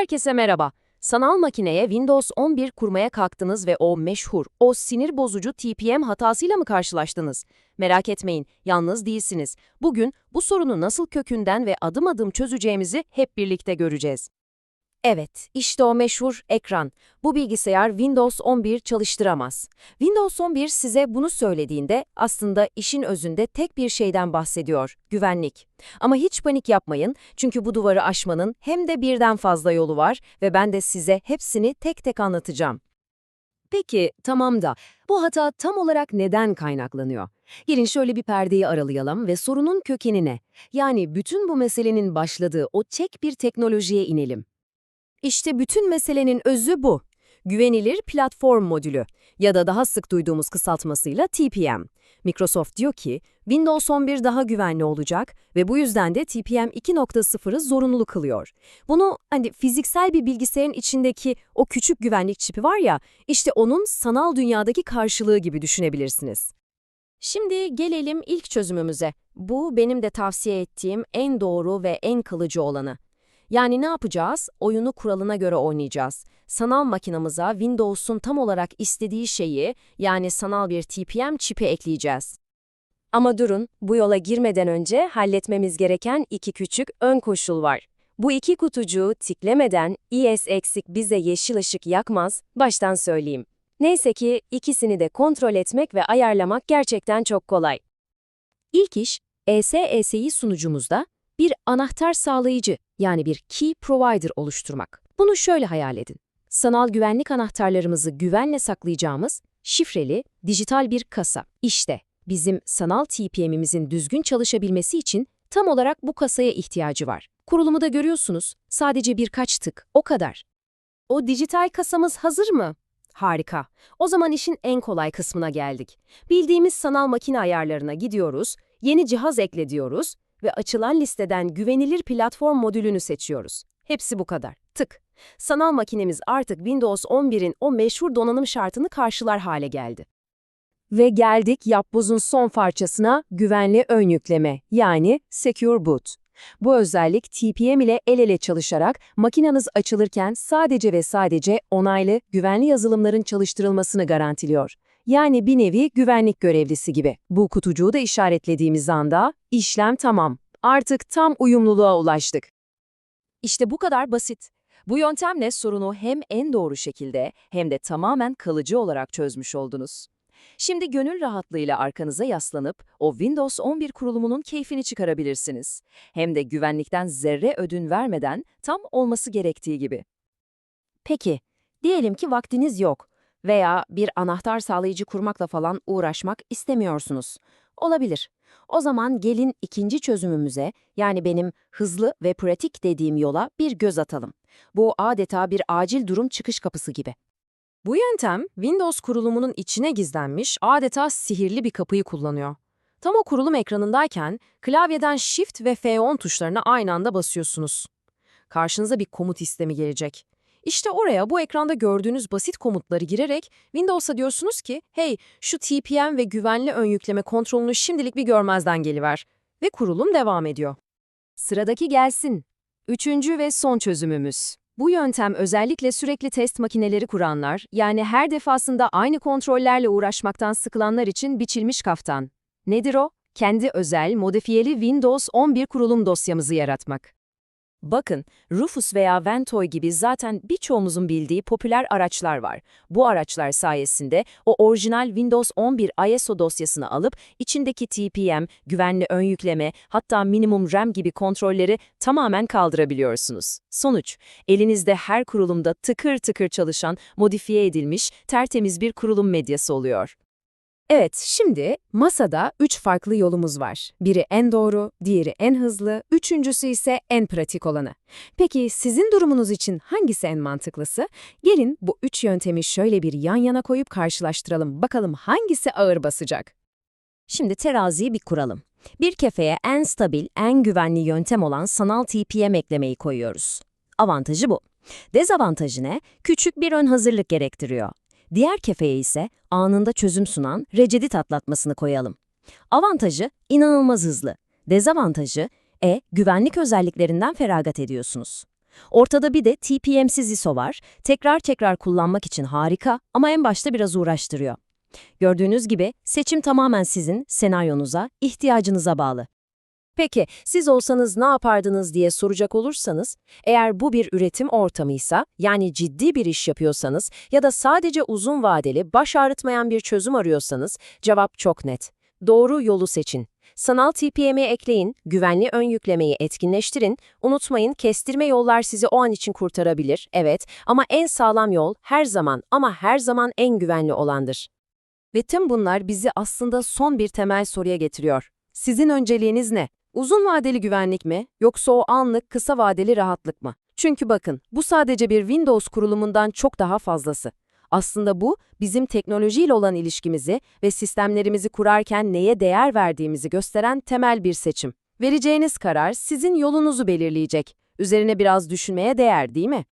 Herkese merhaba. Sanal makineye Windows 11 kurmaya kalktınız ve o meşhur, o sinir bozucu TPM hatasıyla mı karşılaştınız? Merak etmeyin, yalnız değilsiniz. Bugün bu sorunu nasıl kökünden ve adım adım çözeceğimizi hep birlikte göreceğiz. Evet, işte o meşhur ekran. Bu bilgisayar Windows 11 çalıştıramaz. Windows 11 size bunu söylediğinde aslında işin özünde tek bir şeyden bahsediyor, güvenlik. Ama hiç panik yapmayın çünkü bu duvarı aşmanın hem de birden fazla yolu var ve ben de size hepsini tek tek anlatacağım. Peki, tamam da bu hata tam olarak neden kaynaklanıyor? Gelin şöyle bir perdeyi aralayalım ve sorunun kökenine, yani bütün bu meselenin başladığı o tek bir teknolojiye inelim. İşte bütün meselenin özü bu. Güvenilir platform modülü ya da daha sık duyduğumuz kısaltmasıyla TPM. Microsoft diyor ki Windows 11 daha güvenli olacak ve bu yüzden de TPM 2.0'ı zorunlu kılıyor. Bunu hani fiziksel bir bilgisayarın içindeki o küçük güvenlik çipi var ya, işte onun sanal dünyadaki karşılığı gibi düşünebilirsiniz. Şimdi gelelim ilk çözümümüze. Bu benim de tavsiye ettiğim en doğru ve en kalıcı olanı. Yani ne yapacağız? Oyunu kuralına göre oynayacağız. Sanal makinamıza Windows'un tam olarak istediği şeyi, yani sanal bir TPM çipi ekleyeceğiz. Ama durun, bu yola girmeden önce halletmemiz gereken iki küçük ön koşul var. Bu iki kutucuğu tiklemeden ES eksik bize yeşil ışık yakmaz, baştan söyleyeyim. Neyse ki ikisini de kontrol etmek ve ayarlamak gerçekten çok kolay. İlk iş, ESESI sunucumuzda bir anahtar sağlayıcı yani bir key provider oluşturmak. Bunu şöyle hayal edin. Sanal güvenlik anahtarlarımızı güvenle saklayacağımız şifreli dijital bir kasa. İşte bizim sanal TPM'imizin düzgün çalışabilmesi için tam olarak bu kasaya ihtiyacı var. Kurulumu da görüyorsunuz. Sadece birkaç tık, o kadar. O dijital kasamız hazır mı? Harika. O zaman işin en kolay kısmına geldik. Bildiğimiz sanal makine ayarlarına gidiyoruz, yeni cihaz ekle diyoruz ve açılan listeden güvenilir platform modülünü seçiyoruz. Hepsi bu kadar. Tık. Sanal makinemiz artık Windows 11'in o meşhur donanım şartını karşılar hale geldi. Ve geldik yapbozun son parçasına güvenli ön yükleme yani Secure Boot. Bu özellik TPM ile el ele çalışarak makineniz açılırken sadece ve sadece onaylı, güvenli yazılımların çalıştırılmasını garantiliyor. Yani bir nevi güvenlik görevlisi gibi. Bu kutucuğu da işaretlediğimiz anda işlem tamam. Artık tam uyumluluğa ulaştık. İşte bu kadar basit. Bu yöntemle sorunu hem en doğru şekilde hem de tamamen kalıcı olarak çözmüş oldunuz. Şimdi gönül rahatlığıyla arkanıza yaslanıp o Windows 11 kurulumunun keyfini çıkarabilirsiniz. Hem de güvenlikten zerre ödün vermeden tam olması gerektiği gibi. Peki, diyelim ki vaktiniz yok veya bir anahtar sağlayıcı kurmakla falan uğraşmak istemiyorsunuz. Olabilir. O zaman gelin ikinci çözümümüze, yani benim hızlı ve pratik dediğim yola bir göz atalım. Bu adeta bir acil durum çıkış kapısı gibi. Bu yöntem Windows kurulumunun içine gizlenmiş adeta sihirli bir kapıyı kullanıyor. Tam o kurulum ekranındayken klavyeden Shift ve F10 tuşlarına aynı anda basıyorsunuz. Karşınıza bir komut istemi gelecek. İşte oraya bu ekranda gördüğünüz basit komutları girerek Windows'a diyorsunuz ki, hey şu TPM ve güvenli ön yükleme kontrolünü şimdilik bir görmezden geliver. Ve kurulum devam ediyor. Sıradaki gelsin. Üçüncü ve son çözümümüz. Bu yöntem özellikle sürekli test makineleri kuranlar, yani her defasında aynı kontrollerle uğraşmaktan sıkılanlar için biçilmiş kaftan. Nedir o? Kendi özel, modifiyeli Windows 11 kurulum dosyamızı yaratmak. Bakın, Rufus veya Ventoy gibi zaten birçoğumuzun bildiği popüler araçlar var. Bu araçlar sayesinde o orijinal Windows 11 ISO dosyasını alıp içindeki TPM, güvenli ön yükleme, hatta minimum RAM gibi kontrolleri tamamen kaldırabiliyorsunuz. Sonuç, elinizde her kurulumda tıkır tıkır çalışan, modifiye edilmiş, tertemiz bir kurulum medyası oluyor. Evet, şimdi masada üç farklı yolumuz var. Biri en doğru, diğeri en hızlı, üçüncüsü ise en pratik olanı. Peki sizin durumunuz için hangisi en mantıklısı? Gelin bu üç yöntemi şöyle bir yan yana koyup karşılaştıralım. Bakalım hangisi ağır basacak? Şimdi teraziyi bir kuralım. Bir kefeye en stabil, en güvenli yöntem olan sanal TPM eklemeyi koyuyoruz. Avantajı bu. Dezavantajı ne? Küçük bir ön hazırlık gerektiriyor. Diğer kefeye ise anında çözüm sunan Recidit atlatmasını koyalım. Avantajı inanılmaz hızlı. Dezavantajı e güvenlik özelliklerinden feragat ediyorsunuz. Ortada bir de TPM'siz ISO var. Tekrar tekrar kullanmak için harika ama en başta biraz uğraştırıyor. Gördüğünüz gibi seçim tamamen sizin senaryonuza, ihtiyacınıza bağlı. Peki siz olsanız ne yapardınız diye soracak olursanız, eğer bu bir üretim ortamıysa, yani ciddi bir iş yapıyorsanız ya da sadece uzun vadeli, baş ağrıtmayan bir çözüm arıyorsanız, cevap çok net. Doğru yolu seçin. Sanal TPM'i ekleyin, güvenli ön yüklemeyi etkinleştirin, unutmayın kestirme yollar sizi o an için kurtarabilir, evet ama en sağlam yol her zaman ama her zaman en güvenli olandır. Ve tüm bunlar bizi aslında son bir temel soruya getiriyor. Sizin önceliğiniz ne? Uzun vadeli güvenlik mi, yoksa o anlık kısa vadeli rahatlık mı? Çünkü bakın, bu sadece bir Windows kurulumundan çok daha fazlası. Aslında bu, bizim teknolojiyle olan ilişkimizi ve sistemlerimizi kurarken neye değer verdiğimizi gösteren temel bir seçim. Vereceğiniz karar sizin yolunuzu belirleyecek. Üzerine biraz düşünmeye değer değil mi?